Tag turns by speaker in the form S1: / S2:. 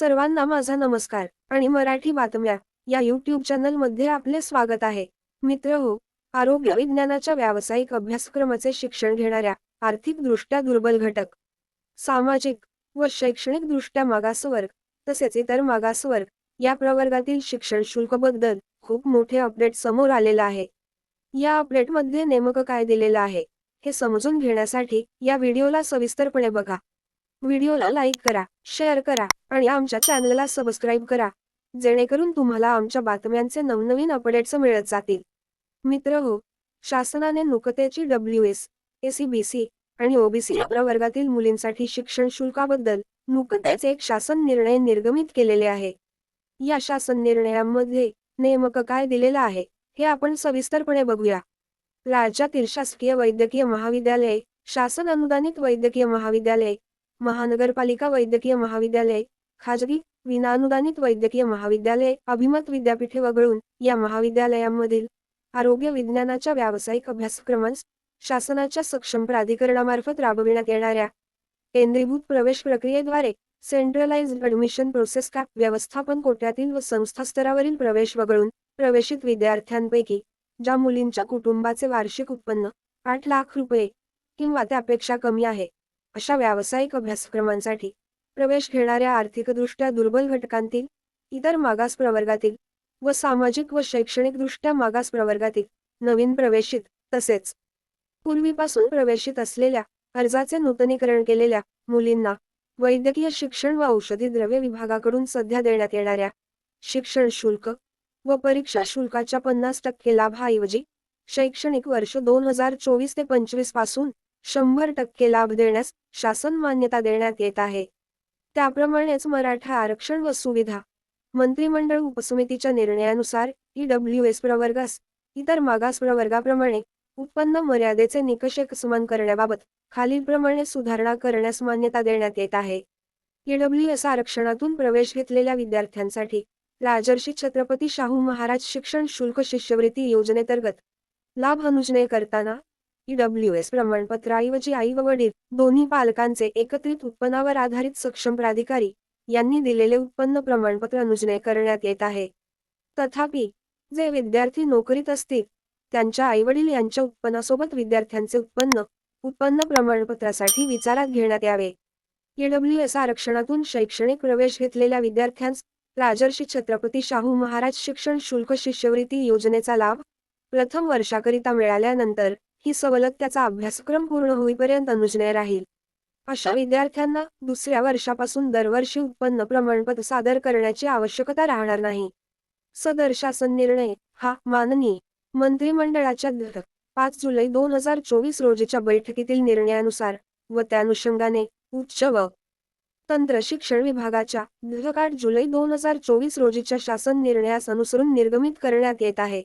S1: सर्वांना माझा नमस्कार आणि मराठी बातम्या या युट्यूब चॅनलमध्ये आपले स्वागत आहे. मित्र हो आरोग्य विज्ञानाच्या व्यावसायिक अभ्यासक्रमाचे शिक्षण घेणाऱ्या आर्थिकदृष्ट्या दुर्बल घटक सामाजिक व शैक्षणिकदृष्ट्या मागासवर्ग तसेच इतर मागासवर्ग या प्रवर्गातील शिक्षण शुल्कबद्दल खूप मोठे अपडेट समोर आलेलं आहे. या अपडेटमध्ये नेमकं काय दिलेलं आहे हे समजून घेण्यासाठी या व्हिडिओला सविस्तरपणे बघा. व्हिडिओला लाईक करा शेअर करा आणि आमच्या चॅनलला सबस्क्राईब करा. जेणेकरून तुम्हाला आमच्या बातम्यांचे नवनवीन अपडेट्स मिळत जातील. मित्र हो शासनाने नुकतेची डब्ल्यू एस एसीबीसी आणि ओबीसी वर्गातील प्रवर्गातील मुलींसाठी शिक्षण शुल्काबद्दल नुकतेच एक शासन निर्णय निर्गमित केलेले आहे. या शासन निर्णयामध्ये नेमकं काय दिलेलं आहे हे आपण सविस्तरपणे बघूया. राज्यातील शासकीय वैद्यकीय महाविद्यालय शासन अनुदानित वैद्यकीय महाविद्यालय महानगरपालिका वैद्यकीय महाविद्यालय खाजगी विनानुदानित वैद्यकीय महाविद्यालय अभिमत विद्यापीठे वगळून या महाविद्यालयांमधील आरोग्य विज्ञानाच्या व्यावसायिक अभ्यासक्रमांस शासनाच्या सक्षम प्राधिकरणामार्फत राबविण्यात येणाऱ्या केंद्रीभूत प्रवेश प्रक्रियेद्वारे सेंट्रलाइज ऍडमिशन प्रोसेस कॅप व्यवस्थापन कोट्यातील व संस्था स्तरावरील प्रवेश वगळून प्रवेशित विद्यार्थ्यांपैकी ज्या मुलींच्या कुटुंबाचे वार्षिक उत्पन्न आठ लाख रुपये किंवा त्यापेक्षा कमी आहे अशा व्यावसायिक अभ्यासक्रमांसाठी प्रवेश घेणाऱ्या आर्थिकदृष्ट्या दुर्बल घटकांतील इतर मागास प्रवर्गातील व सामाजिक व शैक्षणिकदृष्ट्या मागास प्रवर्गातील नवीन प्रवेशित तसेच पूर्वीपासून प्रवेशित असलेल्या अर्जाचे नूतनीकरण केलेल्या मुलींना वैद्यकीय शिक्षण व औषधी द्रव्य विभागाकडून सध्या देण्यात येणाऱ्या शिक्षण शुल्क व परीक्षा शुल्काच्या पन्नास टक्के लाभाऐवजी शैक्षणिक वर्ष दोन हजार चोवीस ते पंचवीसपासून शंभर टक्के लाभ देण्यास शासन मान्यता देण्यात येत आहे. त्याप्रमाणेच मराठा आरक्षण व सुविधा मंत्रिमंडळ उपसमितीच्या निर्णयानुसार ईडब्ल्यू एस प्रवर्गास इतर मागास प्रवर्गाप्रमाणे उत्पन्न मर्यादेचे निकष एकसमान करण्याबाबत खालीलप्रमाणे सुधारणा करण्यास मान्यता देण्यात येत आहे. ईडब्ल्यू एस आरक्षणातून प्रवेश घेतलेल्या विद्यार्थ्यांसाठी राजर्षी छत्रपती शाहू महाराज शिक्षण शुल्क शिष्यवृत्ती योजनेतर्गत लाभ अनुजने करताना ईडब्ल्यू एस प्रमाणपत्राऐवजी आई व वडील दोन्ही पालकांचे एकत्रित उत्पन्नावर आधारित सक्षम प्राधिकारी यांनी दिलेले उत्पन्न प्रमाणपत्र अनुजने करण्यात येत आहे. तथापि जे विद्यार्थी नोकरीत असतील त्यांच्या आईवडील यांच्या उत्पन्नासोबत विद्यार्थ्यांचे उत्पन्न उत्पन्न प्रमाणपत्रासाठी विचारात घेण्यात यावे. ईडब्ल्यू एस आरक्षणातून शैक्षणिक प्रवेश घेतलेल्या विद्यार्थ्यांस राजर्षी छत्रपती शाहू महाराज शिक्षण शुल्क शिष्यवृत्ती योजनेचा लाभ प्रथम वर्षाकरिता मिळाल्यानंतर ही सवलत त्याचा अभ्यासक्रम पूर्ण होईपर्यंत अनुजने राहील. अशा विद्यार्थ्यांना दुसऱ्या वर्षापासून दरवर्षी उत्पन्न प्रमाणपत्र सादर करण्याची आवश्यकता राहणार नाही. सदर शासन निर्णय हा माननीय मंत्रिमंडळाच्या पाच जुलै दोन हजार चोवीस रोजीच्या बैठकीतील निर्णयानुसार व त्यानुषंगाने उच्च व तंत्र शिक्षण विभागाच्या दीर्घकाळ आठ जुलै दोन हजार चोवीस रोजीच्या शासन निर्णयास अनुसरून निर्गमित करण्यात येत आहे.